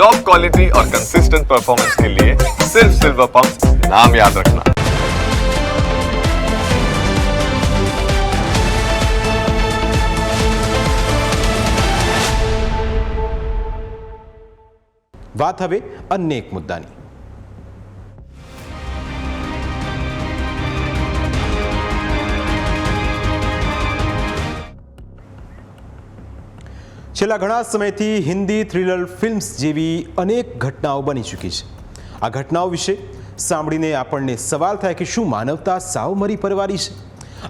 Top quality और consistent performance के लिए सिर्फ सिल्वर पंप नाम याद रखना વાત હવે અન્ય એક મુદ્દાની છેલ્લા ઘણા સમયથી હિન્દી થ્રિલર ફિલ્મ્સ જેવી અનેક ઘટનાઓ બની ચૂકી છે. આ ઘટનાઓ વિશે સાંભળીને આપણને સવાલ થાય કે શું માનવતા સાવ મરી પરવારી છે?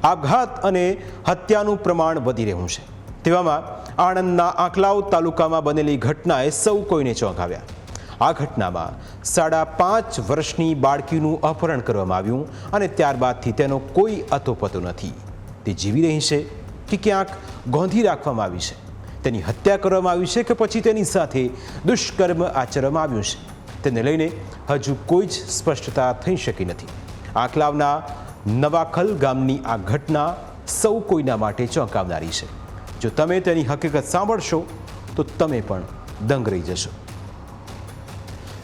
આપઘાત અને હત્યાનું પ્રમાણ વધી રહ્યું છે. તેવામાં આણંદના આંકલાવ તાલુકામાં બનેલી ઘટનાએ સૌ કોઈને ચોંકાવ્યા. આ ઘટનામાં સાડા પાંચ વર્ષની બાળકીનું અપહરણ કરવામાં આવ્યું અને ત્યારબાદથી તેનો કોઈ અતોપતો નથી. તે જીવી રહી છે કે ક્યાંક ગોંધી રાખવામાં આવી છે. તેની હત્યા કરવામાં આવી છે કે પછી તેની સાથે દુષ્કર્મ આચરવામાં આવ્યું છે? તેને લઈને હજુ કોઈ જ સ્પષ્ટતા થઈ શકી નથી. આંકલાવના નવાખલ ગામની આ ઘટના સૌ કોઈના માટે ચોંકાવનારી છે. જો તમે તેની હકીકત સાંભળશો, તો તમે પણ દંગ રહી જશો.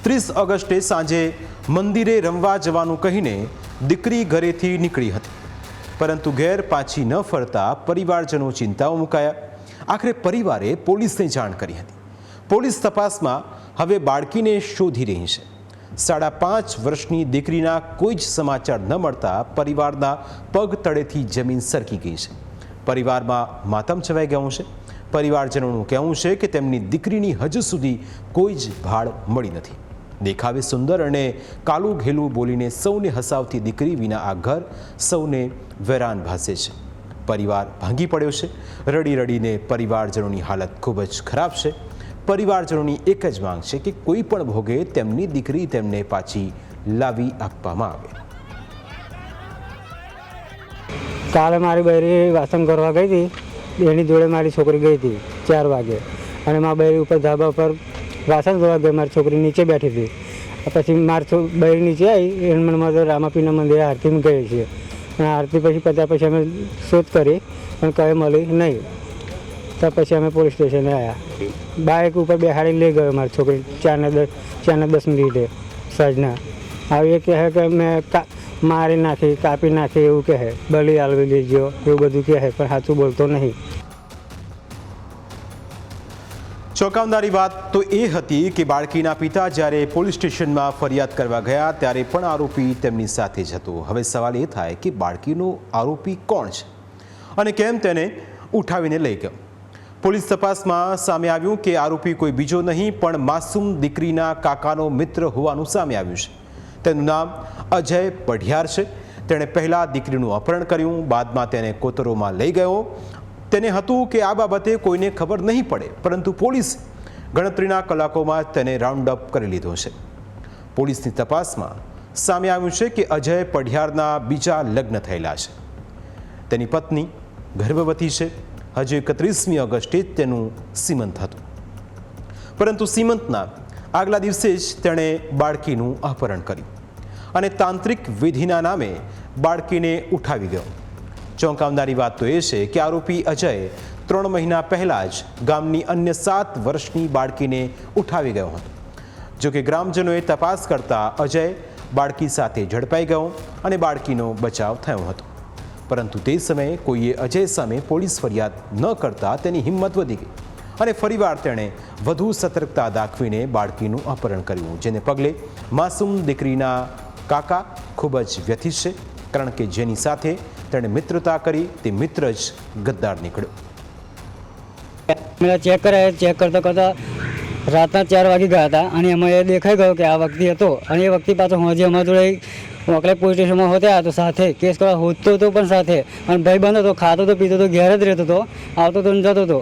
ત્રીસ ઓગસ્ટે સાંજે મંદિરે રમવા જવાનું કહીને દીકરી ઘરેથી નીકળી હતી. પરંતુ ઘેર પાછી ન ફરતા પરિવારજનો ચિંતાઓ મુકાયા. આખરે પરિવારે પોલીસને જાણ કરી હતી. પોલીસ તપાસમાં હવે બાળકીને શોધી રહી છે. સાડા પાંચ વર્ષની દીકરીના કોઈ જ સમાચાર ન મળતા પરિવારના પગ તળેથી જમીન સરકી ગઈ છે. પરિવારમાં માતમ છવાઈ ગયું છે. પરિવારજનોનું કહેવું છે કે તેમની દીકરીની હજુ સુધી કોઈ જ ભાળ મળી નથી. દેખાવે સુંદર અને કાલું ઘેલું બોલીને સૌને હસાવતી દીકરી વિના આ ઘર સૌને વેરાન ભાસે છે. પરિવાર ભાંગી પડ્યો છે. રડી રડીને પરિવારજનોની હાલત ખૂબ જ ખરાબ છે. પરિવારજનોની એક જ માંગ છે કે કોઈ પણ ભોગે તેમની દીકરી તેમને પાછી લાવી આપવામાં આવે. કાલે મારી બહેરી વાસણ કરવા ગઈ હતી. એની જોડે મારી છોકરી ગઈ હતી ચાર વાગે. અને મારી બહેરી ઉપર ધાબા ઉપર વાસણ ધોવા ગઈ. મારી છોકરી નીચે બેઠી હતી. પછી મારી બહેરી નીચે આવી એને મને રામાપીના મંદિરે આરતીમાં ગઈ છે. અને આરતી પછી પત્યા પછી અમે શોધ કરી, પણ કંઈ મળી નહીં. તો પછી અમે પોલીસ સ્ટેશને આવ્યા બાઇક ઉપર બેહાડીને લઈ ગયો મારી છોકરી ચારને દસ ચારને દસ મિનિટે સાંજના. હવે એ કહે કે મેં મારી નાખી, કાપી નાખી એવું કહે બલી આલવી લેજો, એવું બધું કહે પણ સાચું બોલતો નહીં. ચોંકાવનારી વાત તો એ હતી કે બાળકીના પિતા જ્યારે પોલીસ સ્ટેશનમાં ફરિયાદ કરવા ગયા ત્યારે પણ આરોપી તેમની સાથે જ હતો. હવે સવાલ એ થાય કે બાળકીનો આરોપી કોણ છે અને કેમ તેને ઉઠાવીને લઈ ગયો? પોલીસ તપાસમાં સામે આવ્યું કે આરોપી કોઈ બીજો નહીં, પણ માસૂમ દીકરીના કાકાનો મિત્ર હોવાનું સામે આવ્યું છે. તેનું નામ અજય પઢિયાર છે. તેણે પહેલાં દીકરીનું અપહરણ કર્યું, બાદમાં તેને કોતરોમાં લઈ ગયો તેને હતું કે આ બાબતે કોઈને ખબર નહીં પડે, પરંતુ પોલીસ ગણતરીના કલાકોમાં તેને રાઉન્ડ અપ કરી લીધો છે. પોલીસની તપાસમાં સામે આવ્યું છે કે અજય પઢિયારના બીજા લગ્ન થયેલા છે. તેની પત્ની ગર્ભવતી છે. હજુ એકત્રીસમી ઓગસ્ટે જ તેનું સીમંત હતું. પરંતુ સીમંતના આગલા દિવસે જ તેણે બાળકીનું અપહરણ કર્યું અને તાંત્રિક વિધિના નામે બાળકીને ઉઠાવી ગયો. ચોંકાવનારી વાત તો એ છે કે આરોપી અજય ત્રણ મહિના પહેલાં જ ગામની અન્ય સાત વર્ષની બાળકીને ઉઠાવી ગયો હતો. જો કે ગ્રામજનોએ તપાસ કરતા અજય બાળકી સાથે ઝડપાઈ ગયો અને બાળકીનો બચાવ થયો હતો. પરંતુ તે સમયે કોઈએ અજય સામે પોલીસ ફરિયાદ ન કરતા તેની હિંમત વધી ગઈ અને ફરીવાર તેણે વધુ સતર્કતા દાખવીને બાળકીનું અપહરણ કર્યું, જેને પગલે માસૂમ દીકરીના કાકા ખૂબ જ વ્યથિત છે. કારણ કે જેની સાથે તેણે મિત્રતા કરી, તે મિત્ર જ ગદ્દાર નીકળ્યો. મેં ચેક કરાય ચેક કરતાં કરતાં રાતના ચાર વાગે ગયા હતા અને એમાં એ દેખાઈ ગયો કે આ વ્યક્તિ હતો અને એ વ્યક્તિ પાછો હોજે અમારા જોડે મોકલે પોલીસ સ્ટેશનમાં હોતે હતો સાથે, કેસ કરવા હોતો હતો પણ સાથે અને ભાઈ બંધ હતો, ખાતો તો, પીતો તો, ઘેર જ રહેતો હતો, આવતો તો ને જતો હતો.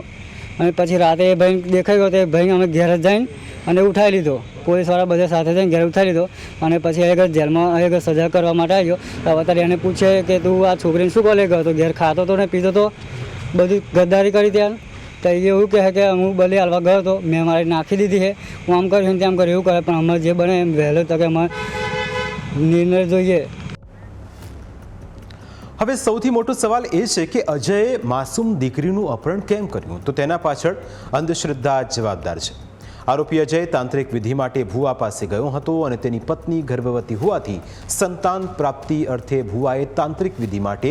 અને પછી રાતે એ ભાઈ દેખાઈ ગયો તો ભાઈ અમે ઘેર જ જઈને અને ઉઠાવી લીધો. પોલીસવાળા બધા સાથે જઈને ઘેર ઉઠાવી લીધો અને પછી આગળ જેલમાં એક સજા કરવા માટે આવ્યો. તો અત્યારે એને પૂછે કે તું આ છોકરીને શું કોલે ગયો? હતો ઘેર ખાતો તો ને પીતો તો બધી ગદ્દારી કરી ત્યાં. તો એ એવું કહે કે હું બલી હાલવા ગયો હતો મેં મારી નાખી દીધી છે. હું આમ કર્યું તેમ કર્યું, એવું કરે. પણ અમારે જે બને એમ વહેલો તકે અમે નિર્ણય જોઈએ. હવે સૌથી મોટો સવાલ એ છે કે અજયે માસૂમ દીકરીનું અપહરણ કેમ કર્યું? તો તેના પાછળ અંધશ્રદ્ધા જવાબદાર છે. આરોપી અજય તાંત્રિક વિધિ માટે ભુવા પાસે ગયો હતો અને તેની પત્ની ગર્ભવતી હોવાથી સંતાન પ્રાપ્તિ અર્થે ભુવાએ તાંત્રિક વિધિ માટે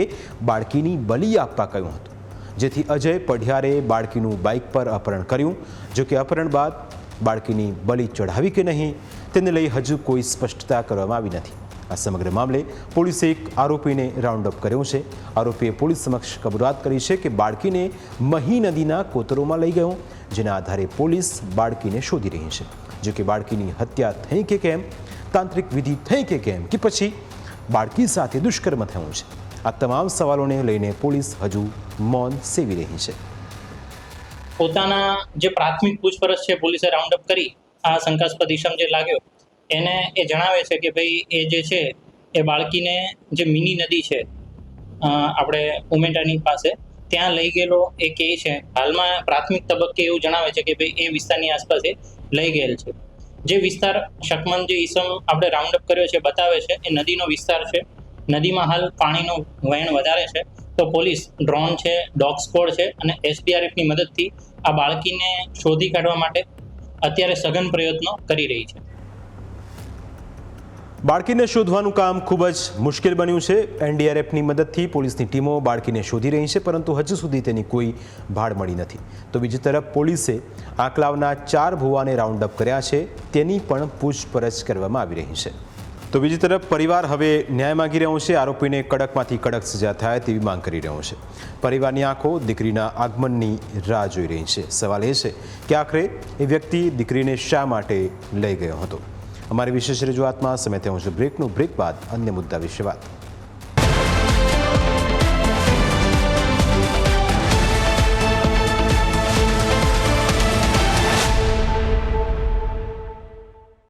બાળકીની બલિ આપવા કહ્યું હતું. જેથી અજય પઢિયારે બાળકીનું બાઇક પર અપહરણ કર્યું. જોકે અપહરણ બાદ બાળકીની બલિ ચઢાવી કે નહીં, તેને લઈ હજુ કોઈ સ્પષ્ટતા કરવામાં આવી નથી. આ સમગ્ર મામલે પોલીસે એક આરોપીને રાઉન્ડ અપ કર્યો છે. આરોપીએ પોલીસ સમક્ષ કબૂલાત કરી છે કે બાળકીને મહી નદીના કોતરોમાં લઈ ગયો, જેના આધારે પોલીસ બાળકીને શોધી રહી છે. જો કે બાળકીની હત્યા થઈ કે કેમ, તાંત્રિક વિધિ થઈ કે કેમ, કે પછી બાળકી સાથે દુષ્કર્મ થયું છે. આ તમામ સવાલોને લઈને પોલીસ હજુ મૌન સેવી રહી છે. પોતાના જે પ્રાથમિક પૂછપરછ છે, પોલીસે રાઉન્ડ અપ કરી. આ શંકાસ્પદ ઇસમ જે લાગ્યો એને એ જણાવે છે કે ભાઈ, એ જે છે, એ બાળકીને જે મિની નદી છે આપણે ઉમેટાની પાસે, ત્યાં લઈ ગયેલો એ કહે છે, હાલમાં પ્રાથમિક તબક્કે એવું જણાવે છે કે ભાઈ, એ વિસ્તારની આસપાસ એ લઈ ગયેલ છે. જે વિસ્તાર શકમન જે ઈસમ આપણે રાઉન્ડ અપ કર્યો છે, બતાવે છે, એ નદીનો વિસ્તાર છે. નદીમાં હાલ પાણીનો વહેણ વધારે છે. તો પોલીસ ડ્રોન છે, ડોગ સ્કોડ છે અને એસડીઆરએફની મદદથી આ બાળકીને શોધી કાઢવા માટે અત્યારે સઘન પ્રયત્નો કરી રહી છે. બાળકીને શોધવાનું કામ ખૂબ જ મુશ્કેલ બન્યું છે. એનડીઆરએફની મદદથી પોલીસની ટીમો બાળકીને શોધી રહી છે, પરંતુ હજુ સુધી તેની કોઈ ભાડ મળી નથી. તો બીજી તરફ પોલીસે આંકલાવના ચાર ભુવાને રાઉન્ડ અપ કર્યા છે, તેની પણ પૂછપરછ કરવામાં આવી રહી છે. તો બીજી તરફ પરિવાર હવે ન્યાય માંગી રહ્યો છે, આરોપીને કડકમાંથી કડક સજા થાય તેવી માંગ કરી રહ્યો છે. પરિવારની આંખો દીકરીના આગમનની રાહ જોઈ રહી છે. સવાલ એ છે કે આખરે એ વ્યક્તિ દીકરીને શા માટે લઈ ગયો હતો? અમારી વિશેષ રજૂઆતમાં સમય થયો છે. બ્રેકનું બ્રેક બાદ અન્ય મુદ્દા વિશે વાત.